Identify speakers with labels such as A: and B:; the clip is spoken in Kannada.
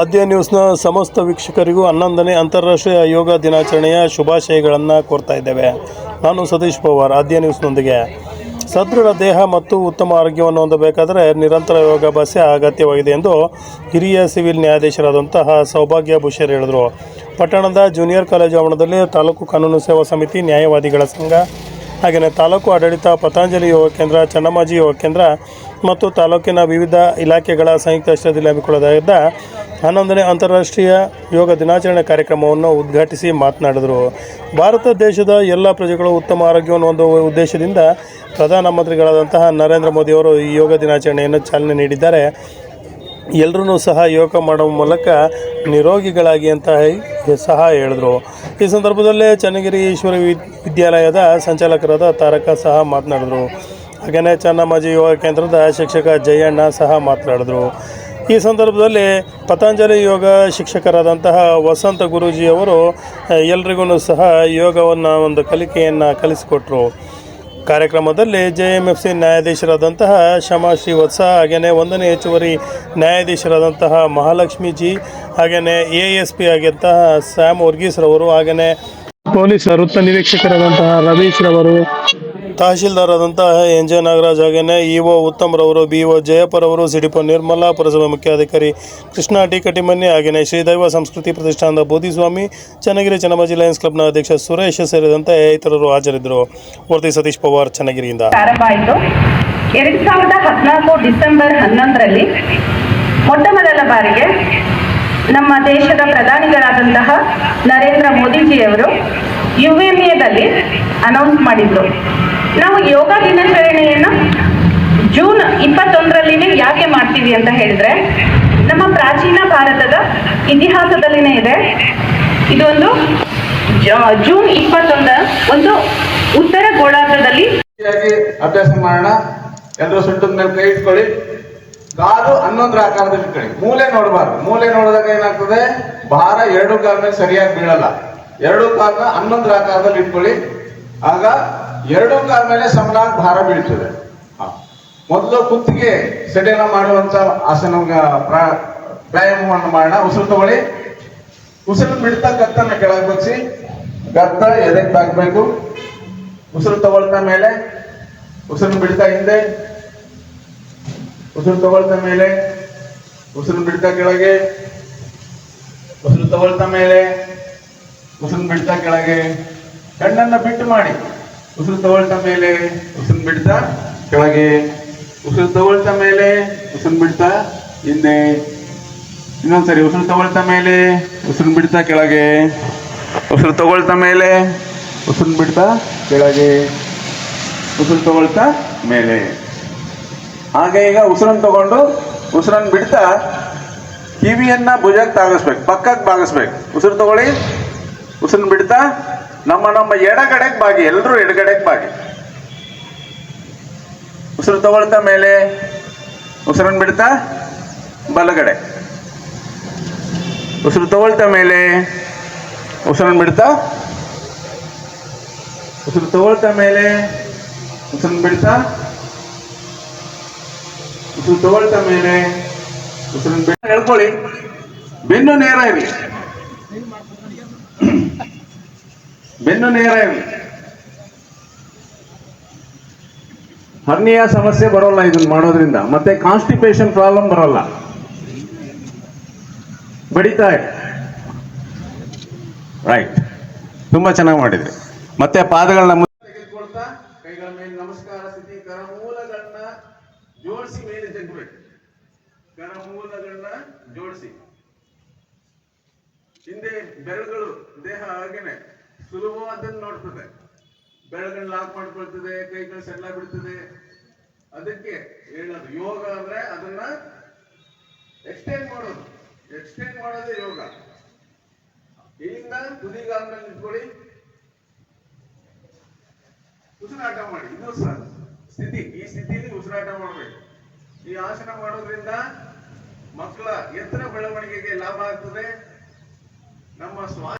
A: ಆದ್ಯ ನ್ಯೂಸ್ನ ಸಮಸ್ತ ವೀಕ್ಷಕರಿಗೂ ಹನ್ನೊಂದನೇ ಅಂತಾರಾಷ್ಟ್ರೀಯ ಯೋಗ ದಿನಾಚರಣೆಯ ಶುಭಾಶಯಗಳನ್ನು ಕೋರ್ತಾ ಇದ್ದೇವೆ. ನಾನು ಸತೀಶ್ ಪವಾರ್, ಆದ್ಯ ನ್ಯೂಸ್ನೊಂದಿಗೆ. ಸದೃಢ ದೇಹ ಮತ್ತು ಉತ್ತಮ ಆರೋಗ್ಯವನ್ನು ಹೊಂದಬೇಕಾದರೆ ನಿರಂತರ ಯೋಗಾಭ್ಯಾಸ ಅಗತ್ಯವಾಗಿದೆ ಎಂದು ಹಿರಿಯ ಸಿವಿಲ್ ನ್ಯಾಯಾಧೀಶರಾದಂತಹ ಸೌಭಾಗ್ಯ ಭೂಷರ್ ಹೇಳಿದರು. ಪಟ್ಟಣದ ಜೂನಿಯರ್ ಕಾಲೇಜು ಆವರಣದಲ್ಲಿ ತಾಲೂಕು ಕಾನೂನು ಸೇವಾ ಸಮಿತಿ ನ್ಯಾಯವಾದಿಗಳ ಸಂಘ ಹಾಗೆಯೇ ತಾಲೂಕು ಆಡಳಿತ ಪತಂಜಲಿ ಯೋಗ ಕೇಂದ್ರ, ಚನ್ನಮಾಜಿ ಯೋಗ ಕೇಂದ್ರ ಮತ್ತು ತಾಲೂಕಿನ ವಿವಿಧ ಇಲಾಖೆಗಳ ಸಂಯುಕ್ತ ಆಶ್ರಯದಲ್ಲಿ ಹಮ್ಮಿಕೊಳ್ಳಲಾಗಿದ್ದ ಹನ್ನೊಂದನೇ ಅಂತಾರಾಷ್ಟ್ರೀಯ ಯೋಗ ದಿನಾಚರಣೆ ಕಾರ್ಯಕ್ರಮವನ್ನು ಉದ್ಘಾಟಿಸಿ ಮಾತನಾಡಿದರು. ಭಾರತ ದೇಶದ ಎಲ್ಲ ಪ್ರಜೆಗಳು ಉತ್ತಮ ಆರೋಗ್ಯವನ್ನು ಒಂದು ಉದ್ದೇಶದಿಂದ ಪ್ರಧಾನಮಂತ್ರಿಗಳಾದಂತಹ ನರೇಂದ್ರ ಮೋದಿಯವರು ಈ ಯೋಗ ದಿನಾಚರಣೆಯನ್ನು ಚಾಲನೆ ನೀಡಿದ್ದಾರೆ. ಎಲ್ಲರೂ ಸಹ ಯೋಗ ಮಾಡುವ ಮೂಲಕ ನಿರೋಗಿಗಳಾಗಿ ಅಂತ ಸಹ ಹೇಳಿದರು. ಈ ಸಂದರ್ಭದಲ್ಲಿ ಚನ್ನಗಿರಿ ಈಶ್ವರ ವಿದ್ಯಾಲಯದ ಸಂಚಾಲಕರಾದ ತಾರಕ ಸಹ ಮಾತನಾಡಿದರು. ಹಾಗೆಯೇ ಚನ್ನಮ್ಮಾಜಿ ಯೋಗ ಕೇಂದ್ರದ ಶಿಕ್ಷಕ ಜಯಣ್ಣ ಸಹ ಮಾತನಾಡಿದರು. ಈ ಸಂದರ್ಭದಲ್ಲಿ ಪತಂಜಲಿ ಯೋಗ ಶಿಕ್ಷಕರಾದಂತಹ ವಸಂತ ಗುರೂಜಿಯವರು ಎಲ್ರಿಗೂ ಸಹ ಯೋಗವನ್ನು ಒಂದು ಕಲಿಕೆಯನ್ನು ಕಲಿಸಿಕೊಟ್ರು. ಕಾರ್ಯಕ್ರಮದಲ್ಲಿ ಜೆ ಎಂ ಎಫ್ ಸಿ ನ್ಯಾಯಾಧೀಶರಾದಂತಹ ಶಮಾ ಶ್ರೀವತ್ಸ ಹಾಗೆಯೇ ಒಂದನೇ ಹೆಚ್ಚುವರಿ ನ್ಯಾಯಾಧೀಶರಾದಂತಹ ಮಹಾಲಕ್ಷ್ಮೀಜಿ ಹಾಗೆಯೇ ಎ ಎಸ್ ಪಿ ಆಗಿದ್ದಂತಹ ಸ್ಯಾಮ್ ವರ್ಗೀಸ್ರವರು ಹಾಗೆಯೇ ಪೊಲೀಸ್ ವೃತ್ತ ನಿರೀಕ್ಷಕರಾದಂತಹ ರವೀಶ್ ರವರು ತಹಶೀಲ್ದಾರ್ ಆದಂತಹ ಎನ್ ಜೆ ನಾಗರಾಜ್ ಹಾಗೆಯೇ E O Uttam B O ಜಯಪ್ಪರವರು, ಸಿಡಿಪ ನಿರ್ಮಲಾ ಪುರಸಭೆ ಮುಖ್ಯಾಧಿಕಾರಿ ಕೃಷ್ಣ ಟಿ ಕಟಿಮನ್ನಿ ಹಾಗೆಯೇ ಶ್ರೀದೈವ ಸಂಸ್ಕೃತಿ ಪ್ರತಿಷ್ಠಾನದ ಬೋಧಿಸ್ವಾಮಿ, ಚನ್ನಗಿರಿ ಚನ್ನಮಾಜಿ ಲಯನ್ಸ್ ಕ್ಲಬ್ನ ಅಧ್ಯಕ್ಷ ಸುರೇಶ್ ಸೇರಿದಂತೆ ಇತರರು ಹಾಜರಿದ್ದರು. ವರದಿ ಸತೀಶ್ ಪವಾರ್, ಚನ್ನಗಿರಿಯಿಂದ.
B: ಎರಡ್ ಸಾವಿರದ ಹದಿನಾಲ್ಕು ಡಿಸೆಂಬರ್ ಹನ್ನೊಂದರಲ್ಲಿ ಮೊಟ್ಟ ಮೊದಲ ಬಾರಿಗೆ ನಮ್ಮ ದೇಶದ ಪ್ರಧಾನಿಗಳಾದಂತಹ ನರೇಂದ್ರ ಮೋದಿಜಿಯವರು ಯು ಎಂ ಎದಲ್ಲಿ ಅನೌನ್ಸ್ ಮಾಡಿದ್ರು. ನಾವು ಯೋಗ ದಿನಾಚರಣೆಯನ್ನು ಜೂನ್ ಇಪ್ಪತ್ತೊಂದರಲ್ಲಿ ಯಾಕೆ ಮಾಡ್ತೀವಿ ಅಂತ ಹೇಳಿದ್ರೆ, ನಮ್ಮ ಪ್ರಾಚೀನ ಭಾರತದ ಇತಿಹಾಸದಲ್ಲಿನೇ ಇದೆ. ಇದೊಂದು ಜೂನ್ ಇಪ್ಪತ್ತೊಂದ ಒಂದು ಉತ್ತರ ಗೋಳಾರ್ಧದಲ್ಲಿ
C: ಅಭ್ಯಾಸ ಮಾಡೋಣ? ಎಲ್ಲರೂ ಸೊಂಟದ ಕೈ ಇಟ್ಕೊಳ್ಳಿ. ಕಾಲು ಹನ್ನೊಂದರ ಆಕಾರದಲ್ಲಿ ಇಟ್ಕೊಳ್ಳಿ ಮೂಲೆ ನೋಡಬಾರ್ದು. ಮೂಲೆ ನೋಡಿದಾಗ ಏನಾಗ್ತದೆ? ಭಾರ ಎರಡು ಕಾಲ ಮೇಲೆ ಸರಿಯಾಗಿ ಬೀಳಲ್ಲ. ಎರಡು ಕಾಲನ ಹನ್ನೊಂದರ ಆಕಾರದಲ್ಲಿ ಇಟ್ಕೊಳ್ಳಿ. ಆಗ ಎರಡು ಕಾಲ ಮೇಲೆ ಸಮನಾಗಿ ಭಾರ ಬೀಳ್ತದೆ. ಮೊದಲು ಕುತ್ತಿಗೆ ಸೆಡೆನ ಮಾಡುವಂತ ಆಸನ ವ್ಯಾಯಾಮವನ್ನು ಮಾಡೋಣ. ಉಸಿರು ತಗೊಳ್ಳಿ. ಉಸಿರು ಬಿಡ್ತಾ ಗತ್ತನ್ನ ಕೆಳಗೆ ಬಗ್ಸಿ. ಗತ್ತ ಎದೆಗೆ ತಾಕಬೇಕು. ಉಸಿರು ತಗೊಳ್ತಾ ಮೇಲೆ ಉಸಿರು ಬಿಡ್ತಾ ಹಿಂದೆ. ಉಸಿರು ತಗೊಳ್ತ ಮೇಲೆ, ಉಸಿರು ಬಿಡ್ತಾ ಕೆಳಗೆ, ಉಸಿರು ತಗೊಳ್ತ ಮೇಲೆ, ಉಸಿರು ಬಿಡ್ತಾ ಕೆಳಗೆ, ಕಣ್ಣನ್ನ ಬಿಟ್ಟು ಮಾಡಿ. ಉಸಿರು ತಗೊಳ್ತ ಮೇಲೆ, ಉಸಿರು ಬಿಡ್ತಾ ಕೆಳಗೆ, ಉಸಿರು ತಗೊಳ್ತ ಮೇಲೆ, ಉಸಿರು ಬಿಡ್ತಾ ಹಿಂದೆ. ಇನ್ನೊಂದ್ಸರಿ, ಉಸಿರು ತಗೊಳ್ತ ಮೇಲೆ, ಉಸಿರು ಬಿಡ್ತಾ ಕೆಳಗೆ, ಉಸಿರು ತಗೊಳ್ತ ಮೇಲೆ, ಉಸಿರು ಬಿಡ್ತಾ ಕೆಳಗೆ, ಉಸಿರು ತಗೊಳ್ತಾ ಮೇಲೆ. ಹಾಗೆ ಈಗ ಉಸಿರನ್ನು ತಗೊಂಡು ಉಸಿರನ್ನು ಬಿಡ್ತಾ ಕಿವಿಯನ್ನ ಭುಜಕ್ಕೆ ತಾಗಿಸ್ಬೇಕು, ಪಕ್ಕಕ್ಕೆ ಬಾಗಿಸ್ಬೇಕು. ಉಸಿರು ತಗೊಳ್ಳಿ. ಉಸಿರನ್ನು ಬಿಡ್ತಾ ನಮ್ಮ ನಮ್ಮ ಎಡಗಡೆಗೆ ಬಾಗಿ ಎಲ್ಲರೂ ಎಡಗಡೆಗೆ ಬಾಗಿ. ಉಸಿರು ತಗೊಳ್ತಾ ಮೇಲೆ ಉಸಿರನ್ನು ಬಿಡ್ತಾ ಬಲಗಡೆ. ಉಸಿರು ತಗೊಳ್ತಾ ಮೇಲೆ ಉಸಿರನ್ನು ಬಿಡ್ತಾ ಉಸಿರು ತಗೊಳ್ತಾ ಮೇಲೆ ಉಸಿರನ್ನು ಬಿಡ್ತಾ ಉಸಿರು ತಗೊಳ್ತ ಮೇಲೆ ಹೇಳ್ಕೊಳ್ಳಿ. ಬೆನ್ನು ನೇರ ಇರಲಿ ಬೆನ್ನು ನೇರ ಇರಲಿ ಹರ್ನಿಯ ಸಮಸ್ಯೆ ಬರೋಲ್ಲ ಇದನ್ನ ಮಾಡೋದ್ರಿಂದ. ಮತ್ತೆ ಕಾನ್ಸ್ಟಿಪೇಷನ್ ಪ್ರಾಬ್ಲಮ್ ಬರಲ್ಲ. ಬಡಿತಾ ಇದೆ ರೈಟ್ ತುಂಬಾ ಚೆನ್ನಾಗಿ ಮಾಡಿದ್ರಿ. ಮತ್ತೆ ಪಾದಗಳನ್ನ ತೆಗೆದುಕೊಳ್ತಾ, ಕೈಗಳ ಮೇಲೆ ನಮಸ್ಕಾರ ಸ್ಥಿತಿ ಕರಮೂಲಗಳನ್ನ ಜೋಡಿಸಿ ಮೇಲೆ ತೆಗ್ಬಿಟ್ಟು ಕರ ಮೂಲಗಳನ್ನ ಜೋಡಿಸಿ. ಹಿಂದೆ ಬೆರಳುಗಳು, ದೇಹ ಹಾಗೇನೆ ಸುಲಭವಾದನ್ನು ನೋಡ್ತದೆ. ಬೆರಳುಗಳನ್ನ ಲಾಕ್ ಮಾಡ್ಕೊಳ್ತದೆ, ಕೈಗಳು ಸೆಡ್ಲ ಬಿಡ್ತದೆ ಅದಕ್ಕೆ ಹೇಳೋದು ಯೋಗ ಅಂದ್ರೆ ಅದನ್ನ ಎಕ್ಸ್ಟೆಂಡ್ ಮಾಡೋದು. ಎಕ್ಸ್ಟೆಂಡ್ ಮಾಡೋದೇ ಯೋಗ. ಇಲ್ಲಿಂದ ತುದಿಗಾಲ ಮೇಲೆ ನಿಂತ್ಕೊಳ್ಳಿ. ಉಸಿರಾಟ ಮಾಡಿ ಇದು ಸಹ ಸ್ಥಿತಿ, ಈ ಸ್ಥಿತಿಯಲ್ಲಿ ಉಸಿರಾಟ ಮಾಡಬೇಕು. ಈ ಆಸನ ಮಾಡೋದ್ರಿಂದ ಮಕ್ಕಳ ಎತ್ತರ ಬೆಳವಣಿಗೆಗೆ ಲಾಭ ಆಗ್ತದೆ. ನಮ್ಮ ಸ್ವಾ